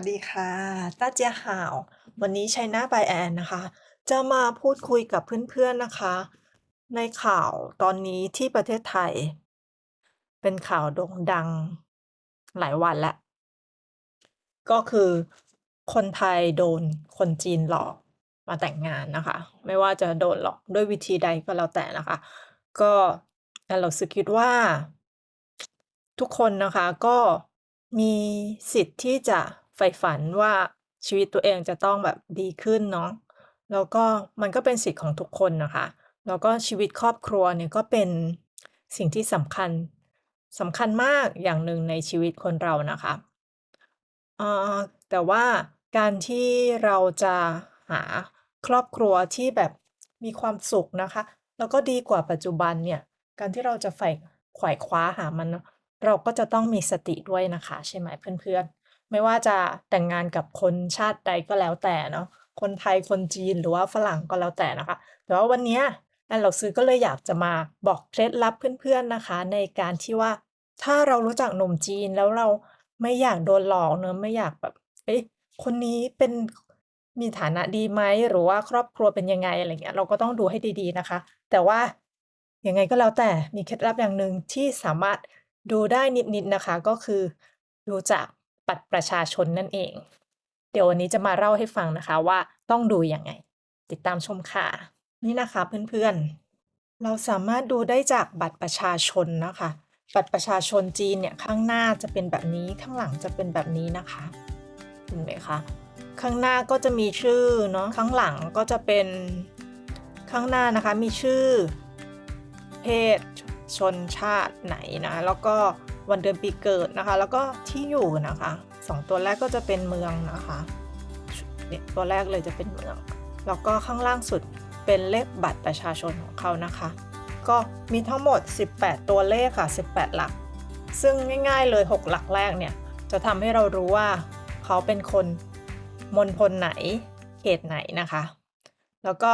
วัสดีค่ะต้าเจียห่าว วันนี้ชัยนาท by แอนนะคะ จะมาพูดคุยกับเพื่อนๆนะคะ ในข่าวตอนนี้ที่ประเทศไทย เป็นข่าวโด่งดังหลายวันแล้ว ก็คือคนไทยโดนคนจีนหลอกมาแต่งงานนะคะ ไม่ว่าจะโดนหลอกด้วยวิธีใดก็แล้วแต่นะคะ ก็เราสึกคิดว่า ทุกคนนะคะก็มีสิทธิ์ที่จะ ใฝ่ฝันว่าชีวิตตัวเองจะต้องแบบดีขึ้นเนาะแล้วก็มันก็เป็นสิทธิ์ของทุกคนนะคะ แล้วก็ชีวิตครอบครัวเนี่ยก็เป็นสิ่งที่สำคัญสำคัญมากอย่างหนึ่งในชีวิตคนเรานะคะแต่ว่าการที่เราจะหาครอบครัวที่แบบมีความสุขนะคะ แล้วก็ดีกว่าปัจจุบันเนี่ยการที่เราจะใฝ่ขว่คว้าหามันเนาะเราก็จะต้องมีสติด้วยนะคะ ใช่ไหมเพื่อนๆ ไม่ว่าจะแต่งงานกับคนชาติใดก็แล้วแต่เนาะคนไทยคนจีนหรือว่าฝรั่งก็แล้วแต่นะคะ แต่ว่าวันนี้แอนเหล่าซื้อก็เลยอยากจะมาบอกเคล็ดลับเพื่อนๆนะคะ ในการที่ว่าถ้าเรารู้จักหนุ่มจีนแล้วเราไม่อยากโดนหลอกเนอะไม่อยากแบบเอ๊ะคนนี้เป็นมีฐานะดีไหมหรือว่าครอบครัวเป็นยังไงอะไรเงี้ยเราก็ต้องดูให้ดีๆนะคะ แต่ว่ายังไงก็แล้วแต่มีเคล็ดลับอย่างหนึ่งที่สามารถดูได้นิดๆนะคะ ก็คือดูจาก บัตรประชาชนนั่นเอง เดี๋ยววันนี้จะมาเล่าให้ฟังนะคะว่าต้องดูยังไง ติดตามชมค่ะ นี่นะคะเพื่อนๆ เราสามารถดูได้จากบัตรประชาชนนะคะ บัตรประชาชนจีนเนี่ยข้างหน้าจะเป็นแบบนี้ข้างหลังจะเป็นแบบนี้นะคะเห็นไหมคะข้างหน้าก็จะมีชื่อเนาะข้างหลังก็จะเป็นข้างหน้านะคะมีชื่อ เพศชนชาติไหนนะ แล้วก็ วันเดือนปีเกิดนะคะ แล้วก็ที่อยู่นะคะสองตัวแรกก็จะเป็นเมืองนะคะเนี่ยตัวแรกเลยจะเป็นเมือง แล้วก็ข้างล่างสุดเป็นเลขบัตรประชาชนของเขานะคะ ก็มีทั้งหมด 18 ตัวเลขค่ะ 18 หลัก ซึ่งง่ายๆเลย 6 หลักแรกเนี่ย จะทำให้เรารู้ว่าเขาเป็นคนมณฑลไหน เขตไหนนะคะ แล้วก็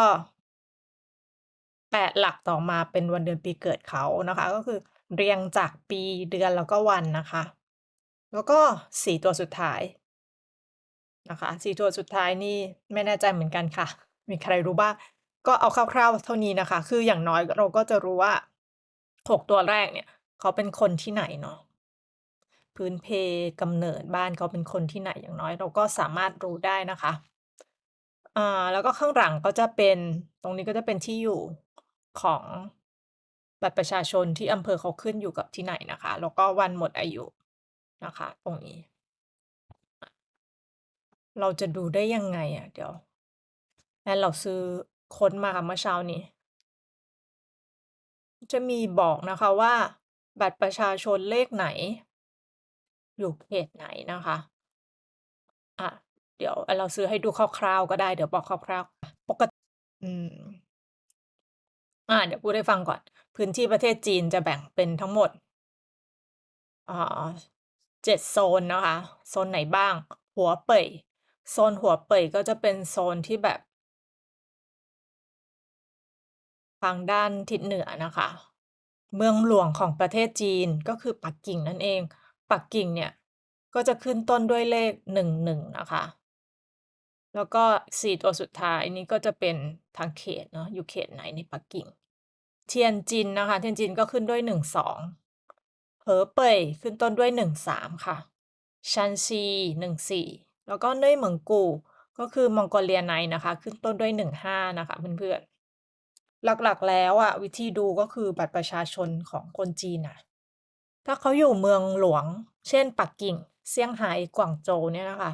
8 หลักต่อมาเป็นวันเดือนปีเกิดเขานะคะ ก็คือ เรียงจากปีเดือนแล้วก็วันนะคะ แล้วก็สี่ตัวสุดท้ายนะคะสี่ตัวสุดท้ายนี่ไม่แน่ใจเหมือนกันค่ะ มีใครรู้บ้างก็เอาคร่าวๆเท่านี้นะคะ คืออย่างน้อยเราก็จะรู้ว่าหกตัวแรกเนี่ย เขาเป็นคนที่ไหนเนาะพื้นเพกำเนิดบ้านเขาเป็นคนที่ไหนอย่างน้อย เราก็สามารถรู้ได้นะคะอ่าแล้วก็ข้างหลังก็จะเป็นตรงนี้ก็จะเป็นที่อยู่ของ บัตรประชาชนที่อำเภอเขาขึ้นอยู่กับที่ไหนนะคะ แล้วก็วันหมดอายุนะคะ ตรงนี้ เราจะดูได้ยังไงอะเดี๋ยวแอนเราซื้อค้นมาค่ะเมื่อเช้านี้ จะมีบอกนะคะว่า บัตรประชาชนเลขไหน อยู่เขตไหนนะคะ อะ เดี๋ยวเราซื้อให้ดูคร่าวๆก็ได้ เดี๋ยวบอกคร่าวๆปกติอืมอ่าเดี๋ยวพูดให้ฟังก่อน พื้นที่ประเทศจีนจะแบ่งเป็นทั้งหมดเจ็ดโซนนะคะ โซนไหนบ้าง หัวเป่ย โซนหัวเป่ยก็จะเป็นโซนที่แบบ ทางด้านทิศเหนือนะคะ เมืองหลวงของประเทศจีนก็คือปักกิ่งนั่นเอง ปักกิ่งเนี่ย ก็จะขึ้นต้นด้วยเลขหนึ่งหนึ่งนะคะ แล้วก็สี่ตัวสุดท้ายนี้ก็จะเป็นทางเขตเนาะอยู่เขตไหนในปักกิ่ง เทียนจินนะคะ เทียนจินก็ขึ้นด้วยหนึ่งสองเหอเป่ยขึ้นต้นด้วยหนึ่งสามค่ะชันซีหนึ่งสี่แล้วก็เน่ยเหมิงกู ก็คือมองโกเลียไนนะคะ ขึ้นต้นด้วยหนึ่งห้านะคะเพื่อนๆ หลักๆแล้วอะวิธีดูก็คือบัตรประชาชนของคนจีนนะถ้าเขาอยู่เมืองหลวง เช่นปักกิ่ง เซี่ยงไฮ้กวางโจวเนี่ยนะคะ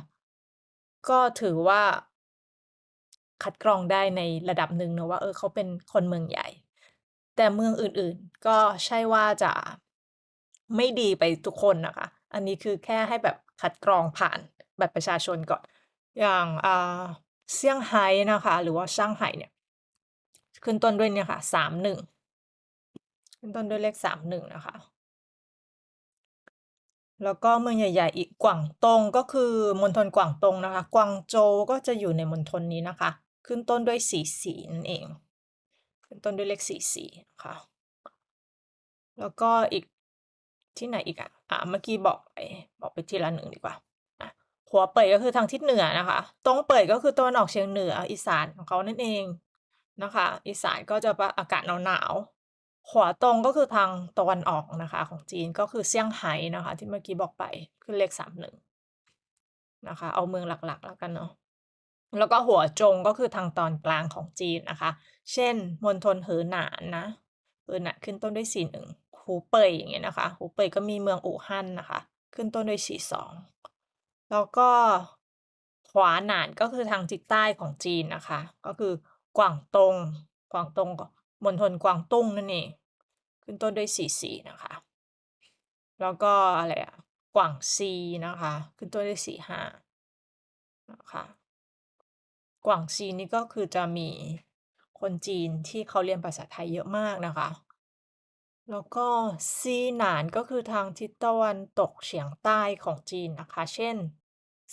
ก็ถือว่า คัดกรองได้ในระดับหนึ่งนะว่าเออเขาเป็นคนเมืองใหญ่ แต่เมืองอื่นๆ ก็ใช่ว่าจะไม่ดีไปทุกคนนะคะ อันนี้คือแค่ให้แบบคัดกรองผ่านบัตรประชาชนก่อน อย่างอ่าเซี่ยงไฮ้นะคะ หรือว่าช่างไฮ้เนี่ยขึ้นต้นด้วยเนี่ยค่ะสามหนึ่งขึ้นต้นด้วยเลขสามหนึ่งนะคะ แล้วก็เมืองใหญ่ ๆ อีกกวางตงก็คือมณฑลกวางตงนะคะ กวางโจวก็จะอยู่ในมณฑลนี้นะคะ ขึ้นต้นด้วยสี่สี่นั่นเอง ขึ้นต้นด้วยเลขสี่สี่นะคะแล้วก็อีกที่ไหนอีกอะ อะเมื่อกี้บอกไปบอกไปทีละหนึ่งดีกว่าหัวเป่ยก็คือทางทิศเหนือนะคะ ตรงเป่ยก็คือตะวันออกเฉียงเหนืออีสานของเขานั่นเองนะคะ อีสานก็จะว่าอากาศหนาวๆหัวตรงก็คือทางตะวันออกนะคะของจีนก็คือเซี่ยงไฮ้นะคะ ที่เมื่อกี้บอกไปขึ้นเลขสามหนึ่งนะคะ เอาเมืองหลักๆ แล้วกันเนาะ แล้วก็หัวจงก็คือทางตอนกลางของจีนนะคะ เช่นมณฑลเหอหนานนะเหอหนานขึ้นต้นด้วยสีหนึ่งหูเป่ยอย่างเงี้ยนะคะ หูเป่ยก็มีเมืองอู่ฮั่นนะคะ ขึ้นต้นด้วยสีสองแล้วก็ขวาหนานก็คือทางทิศใต้ของจีนนะคะ ก็คือกวางตงกวางตงก็มณฑลกวางตุ้งนั่นเองขึ้นต้นด้วยสีสีนะคะ แล้วก็อะไรอะกวางซีนะคะ ขึ้นต้นด้วยสีห้านะคะ กวางซีนี่ก็คือจะมีคนจีนที่เขาเรียนภาษาไทยเยอะมากนะคะ แล้วก็ซีหนานก็คือทางทิศตะวันตกเฉียงใต้ของจีนนะคะ เช่น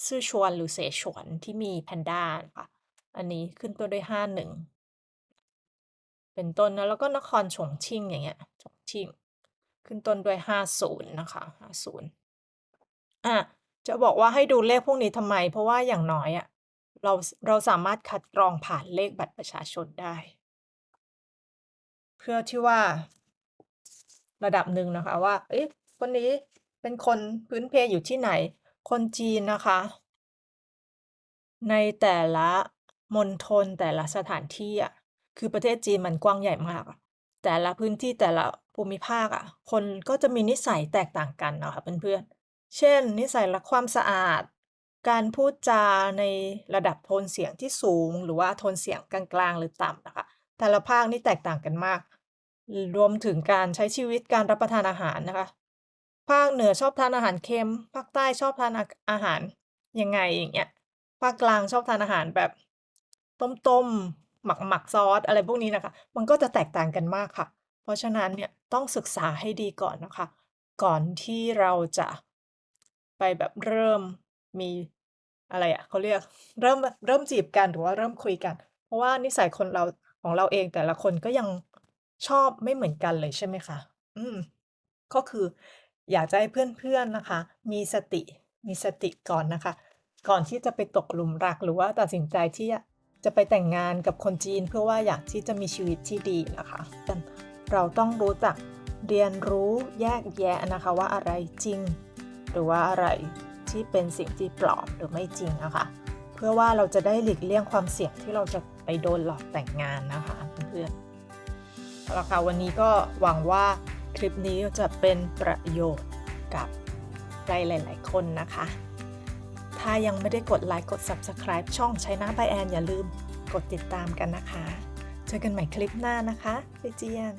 ซื่อชวนหรือเสฉวนที่มีแพนด้านะคะอันนี้ขึ้นตัวด้วยห้าหนึ่งเป็นต้นนะแล้วก็นครฉงชิ่งอย่างเงี้ยฉงชิ่ง ขึ้นต้นด้วยห้าศูนย์นะคะห้าศูนย์อะจะบอกว่าให้ดูเลขพวกนี้ทำไม เพราะว่าอย่างน้อยอะ เราเราสามารถคัดกรองผ่านเลขบัตรประชาชนได้ เพื่อที่ว่าระดับหนึ่งนะคะว่า เอ๊ะ คนนี้เป็นคนพื้นเพอยู่ที่ไหน คนจีนนะคะ ในแต่ละมณฑลแต่ละสถานที่อะ คือประเทศจีนมันกว้างใหญ่มาก แต่ละพื้นที่แต่ละภูมิภาคอะ คนก็จะมีนิสัยแตกต่างกันเนาะค่ะเพื่อนๆ เช่น นิสัยรักความสะอาด การพูดจาในระดับโทนเสียงที่สูง หรือว่าโทนเสียงกลางๆ หรือต่ำนะคะ แต่ละภาคนี่แตกต่างกันมาก รวมถึงการใช้ชีวิตการรับประทานอาหารนะคะ ภาคเหนือชอบทานอาหารเค็ม ภาคใต้ชอบทานอาหารยังไงอย่างเงี้ย ภาคกลางชอบทานอาหารแบบต้มๆ หมักๆซอสอะไรพวกนี้นะคะ มันก็จะแตกต่างกันมากค่ะ เพราะฉะนั้นเนี่ยต้องศึกษาให้ดีก่อนนะคะ ก่อนที่เราจะไปแบบเริ่ม มีอะไรอะ เขาเรียก เริ่ม เริ่มจีบกัน หรือว่าเริ่มคุยกัน เพราะว่านิสัยคนเรา ของเราเองแต่ละคนก็ยังชอบไม่เหมือนกันเลย ใช่ไหมคะ อืม ก็คืออยากจะให้เพื่อน ๆ นะคะ มีสติ มีสติก่อนนะคะ ก่อนที่จะไปตกหลุมรัก หรือว่าตัดสินใจที่จะไปแต่งงานกับคนจีน เพื่อว่าอยากที่จะมีชีวิตที่ดีนะคะเราต้องรู้จักเรียนรู้แยกแยะนะคะว่า อะไรจริง หรือว่าอะไร ที่เป็นสิ่งที่ปลอมหรือไม่จริงนะคะ เพื่อว่าเราจะได้หลีกเลี่ยงความเสี่ยงที่เราจะไปโดนหลอกแต่งงานนะคะเพื่อนๆเอาละค่ะวันนี้ก็หวังว่าคลิปนี้จะเป็นประโยชน์กับใครหลาย ๆ คนนะคะ ถ้ายังไม่ได้กดไลค์กด Subscribe ช่องใช้น้าใบแอนอย่าลืมกดติดตามกันนะคะ เจอกันใหม่คลิปหน้านะคะไปเจียน